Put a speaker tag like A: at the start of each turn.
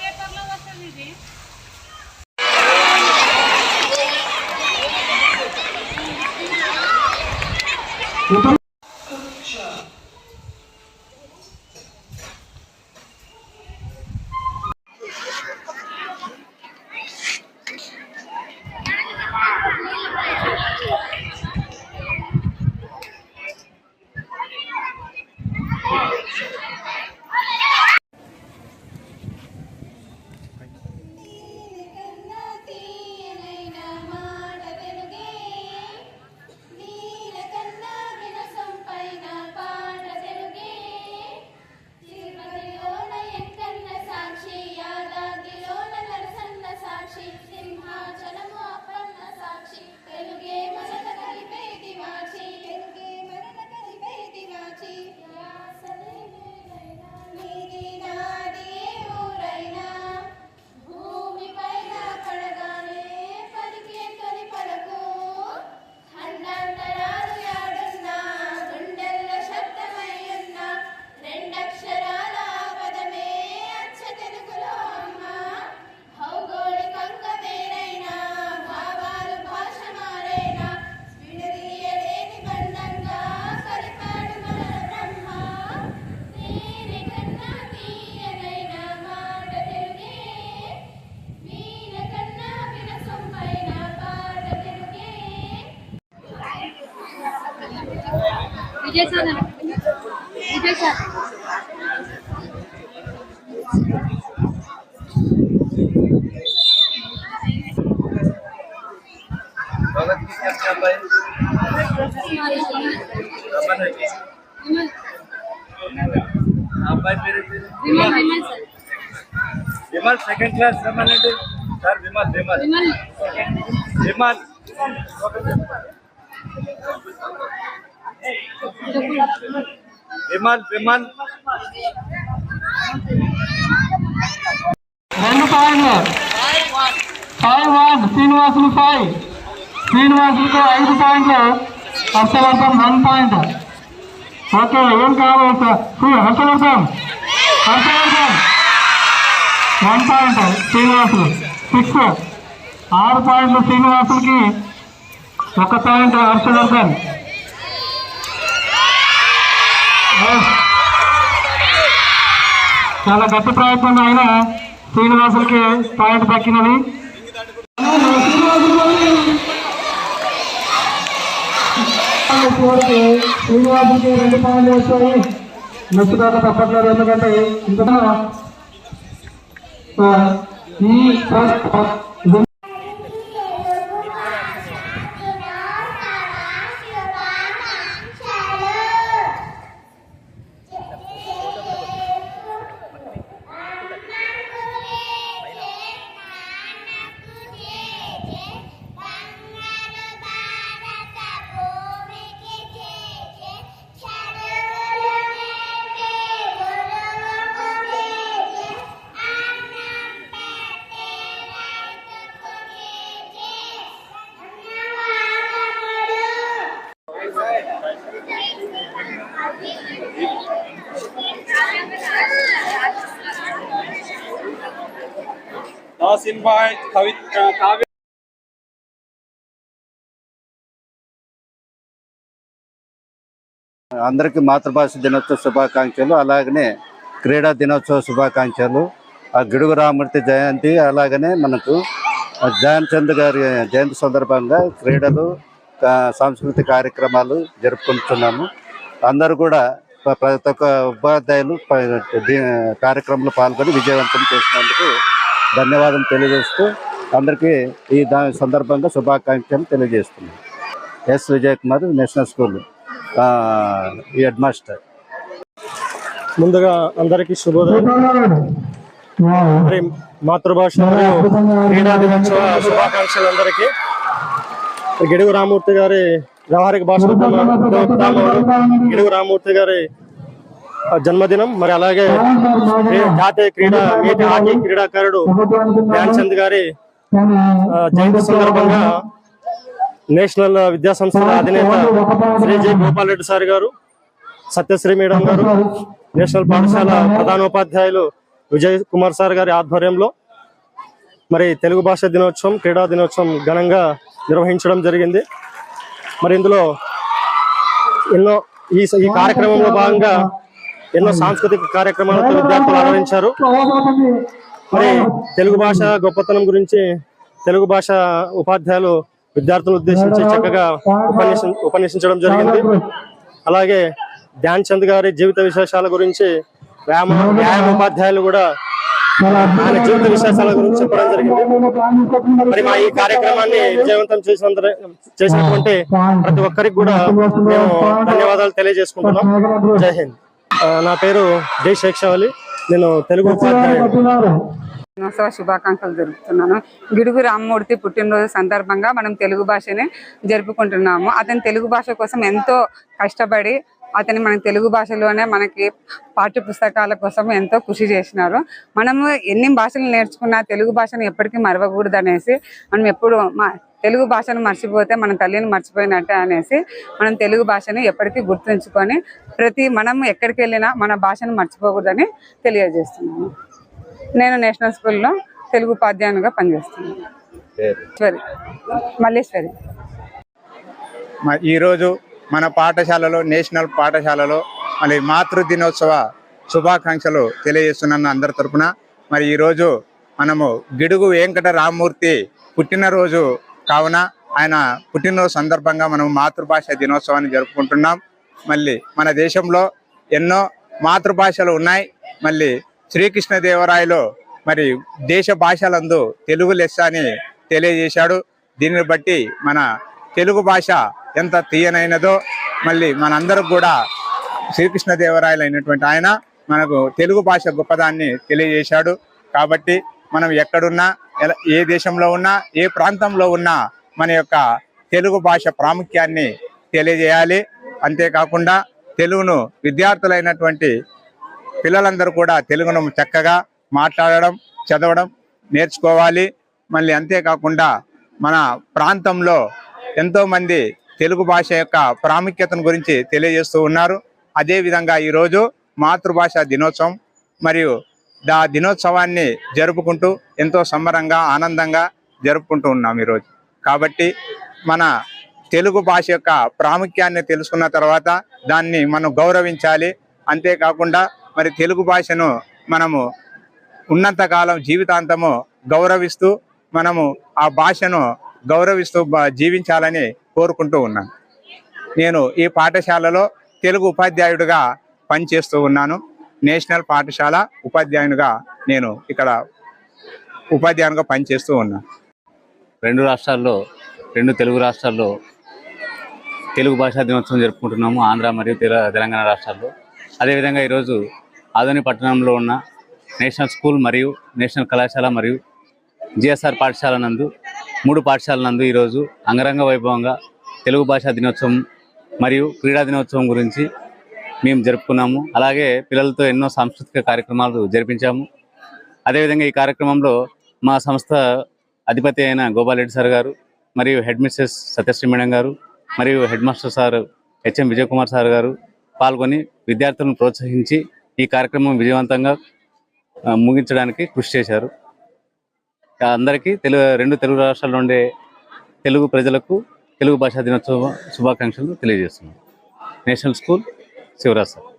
A: पेपरला बसेल दीदी Então,
B: Vijay sir Vijay sir
C: అబ్బాయి పేరు పేరు
B: Vimal Vimal sir
C: Vimal second class రమ్మనండి సార్ విమల్ విమల్
B: విమల్
C: విమల్ విమాన్ విమాన్
D: రెండు పాయింట్లు ఫైవ్ వన్ శ్రీనివాసులు ఫైవ్ శ్రీనివాసులకు ఐదు పాయింట్లు హర్షవర్ధన్ వన్ పాయింట్ ఓకే ఏం కావాలి Harshavardhan. Harshavardhan. One point Srinivasulu six ఆరు పాయింట్లు శ్రీనివాసులకి ఒక పాయింట్ హర్షవర్ధన్. చాలా గట్టి ప్రయత్నం ఆయన. శ్రీనివాసులకి పాయింట్ దక్కినది. శ్రీనివాసులకి రెండు పాయింట్లు వచ్చాయి. మెచ్చుకోక తప్పట్లేదు ఎందుకంటే ఇంకా ఆ, ఈ ఫస్ట్
C: నాసిన్ భాయ్ కవి కావ్య
E: అందరికీ మాతృభాష దినోత్సవ శుభాకాంక్షలు అలాగనే క్రీడా దినోత్సవ శుభాకాంక్షలు. ఆ గిడుగు రామూర్తి జయంతి అలాగనే మనకు ఆ ధ్యాన్ చంద్ గారి జయంతి సందర్భంగా క్రీడలు సాంస్కృతిక కార్యక్రమాలు జరుపుకుంటున్నాము. అందరూ కూడా ప్రతి ఒక్క ఉపాధ్యాయులు కార్యక్రమంలో పాల్గొని విజయవంతం చేసినందుకు ధన్యవాదం తెలియజేస్తూ అందరికీ ఈ దా సందర్భంగా శుభాకాంక్షలు తెలియజేస్తున్నాను. S Vijay Kumar national school head master.
F: ముందుగా అందరికీ శుభోదయం. మరి మాతృభాష క్రీడా దినోత్సవ శుభాకాంక్షలు అందరికీ. గిడుగు రామూర్తి గారి వ్యవహారిక భాష గిడుగు రామూర్తి గారి జన్మదినం మరి అలాగే జాతీయ క్రీడా వీటి హాకీ క్రీడాకారుడు ధ్యాన్ చంద్ గారి జయంతి సందర్భంగా నేషనల్ విద్యాసంస్థల అధినేత శ్రీ జి గోపాల్ రెడ్డి సార్ గారు సత్యశ్రీ మేడం గారు నేషనల్ పాఠశాల ప్రధానోపాధ్యాయులు విజయ్ కుమార్ సార్ గారి ఆధ్వర్యంలో మరి తెలుగు భాష దినోత్సవం క్రీడా దినోత్సవం ఘనంగా నిర్వహించడం జరిగింది. మరి ఇందులో ఎన్నో ఈ కార్యక్రమంలో భాగంగా ఎన్నో సాంస్కృతిక కార్యక్రమాలతో విద్యార్థులు ఆదరించారు. మరి తెలుగు భాష గొప్పతనం గురించి తెలుగు భాష ఉపాధ్యాయులు విద్యార్థులను ఉద్దేశించి చక్కగా ఉపన్యసి ఉపన్యసించడం జరిగింది. అలాగే ధ్యాన్ చంద్ గారి జీవిత విశేషాల గురించి వ్యాయామ వ్యాయామ ఉపాధ్యాయులు కూడా ఆయన జీవిత విశేషాల గురించి చెప్పడం జరిగింది. మరి మా ఈ కార్యక్రమాన్ని విజయవంతం చేసినంత చేసినటువంటి ప్రతి ఒక్కరికి కూడా మేము ధన్యవాదాలు తెలియజేసుకుంటున్నాం. జై హింద్. నా పేరు జై శేక్షావలి నేను తెలుగు
G: దినోత్సవ శుభాకాంక్షలు జరుపుతున్నాను గిడుగు రామ్మూర్తి పుట్టినరోజు సందర్భంగా మనం తెలుగు భాషని జరుపుకుంటున్నాము. అతని తెలుగు భాష కోసం ఎంతో కష్టపడి అతని మన తెలుగు భాషలోనే మనకి పాఠ్య పుస్తకాల కోసం ఎంతో కృషి చేసినారు. మనము ఎన్ని భాషలు నేర్చుకున్నా తెలుగు భాషను ఎప్పటికీ మరవకూడదు అనేసి మనం ఎప్పుడు మా తెలుగు భాషను మర్చిపోతే మన తల్లిని మర్చిపోయినట్టే అనేసి మనం తెలుగు భాషని ఎప్పటికీ గుర్తుంచుకొని ప్రతి మనం ఎక్కడికి వెళ్ళినా మన భాషను మర్చిపోకూడదని తెలియజేస్తున్నాము. నేను నేషనల్ స్కూల్లో తెలుగు ఉపాధ్యాయునిగా పనిచేస్తున్నాను. మల్లేశ్వరి.
H: ఈరోజు మన పాఠశాలలో నేషనల్ పాఠశాలలో మరి మాతృ దినోత్సవ శుభాకాంక్షలు తెలియజేస్తున్నాను అందరి తరపున. మరి ఈరోజు మనము గిడుగు వెంకట రామ్మూర్తి పుట్టినరోజు కావున ఆయన పుట్టినరోజు సందర్భంగా మనం మాతృభాష దినోత్సవాన్ని జరుపుకుంటున్నాం. మళ్ళీ మన దేశంలో ఎన్నో మాతృభాషలు ఉన్నాయి. మళ్ళీ శ్రీకృష్ణదేవరాయలు మరి దేశ భాషలందు తెలుగు లెస్స అని తెలియజేశాడు. దీనిని బట్టి మన తెలుగు భాష ఎంత తీయనైనదో మళ్ళీ మనందరూ కూడా శ్రీకృష్ణదేవరాయలు అయినటువంటి ఆయన మనకు తెలుగు భాష గొప్పదాన్ని తెలియజేశాడు. కాబట్టి మనం ఎక్కడున్నా ఎలా- ఏ దేశంలో ఉన్నా ఏ ప్రాంతంలో ఉన్నా మన యొక్క తెలుగు భాష ప్రాముఖ్యాన్ని తెలియజేయాలి. అంతేకాకుండా తెలుగును విద్యార్థులైనటువంటి పిల్లలందరూ కూడా తెలుగును చక్కగా మాట్లాడడం చదవడం నేర్చుకోవాలి. మళ్ళీ అంతేకాకుండా మన ప్రాంతంలో ఎంతోమంది తెలుగు భాష యొక్క ప్రాముఖ్యతను గురించి తెలియజేస్తూ ఉన్నారు. అదేవిధంగా ఈరోజు మాతృభాష దినోత్సవం మరియు దా దినోత్సవాన్ని జరుపుకుంటూ ఎంతో సంబరంగా ఆనందంగా జరుపుకుంటూ ఉన్నాం ఈరోజు. కాబట్టి మన తెలుగు భాష యొక్క ప్రాముఖ్యాన్ని తెలుసుకున్న తర్వాత దాన్ని మనం గౌరవించాలి. అంతేకాకుండా మరి తెలుగు భాషను మనము ఉన్నంతకాలం జీవితాంతము గౌరవిస్తూ మనము ఆ భాషను గౌరవిస్తూ జీవించాలని కోరుకుంటూ ఉన్నాను. నేను ఈ పాఠశాలలో తెలుగు ఉపాధ్యాయుడిగా పనిచేస్తూ ఉన్నాను. నేషనల్ పాఠశాల ఉపాధ్యాయునిగా నేను ఇక్కడ ఉపాధ్యాయునిగా పనిచేస్తూ ఉన్నాను
I: రెండు రాష్ట్రాల్లో రెండు తెలుగు రాష్ట్రాల్లో తెలుగు భాషా దినోత్సవం జరుపుకుంటున్నాము ఆంధ్ర మరియు తెల- తెలంగాణ రాష్ట్రాల్లో. అదేవిధంగా ఈరోజు ఆదోని పట్టణంలో ఉన్న నేషనల్ స్కూల్ మరియు నేషనల్ కళాశాల మరియు జిఎస్ఆర్ పాఠశాల నందు మూడు పాఠశాల నందు ఈరోజు అంగరంగ వైభవంగా తెలుగు భాషా దినోత్సవం మరియు క్రీడా దినోత్సవం గురించి మేము జరుపుకున్నాము. అలాగే పిల్లలతో ఎన్నో సాంస్కృతిక కార్యక్రమాలు జరిపించాము. అదేవిధంగా ఈ కార్యక్రమంలో మా సంస్థ అధిపతి అయిన గోపాల్రెడ్డి సార్ గారు మరియు హెడ్ మిస్సెస్ సత్యశ్రీ మేడం గారు మరియు head master sir HM Vijay Kumar sir గారు పాల్గొని విద్యార్థులను ప్రోత్సహించి ఈ కార్యక్రమం విజయవంతంగా ముగించడానికి కృషి చేశారు. అందరికీ తెలుగు రెండు తెలుగు రాష్ట్రాల్లో ఉండే తెలుగు ప్రజలకు తెలుగు భాషా దినోత్సవ శుభాకాంక్షలు తెలియజేస్తున్నాం. National school Shivraj sir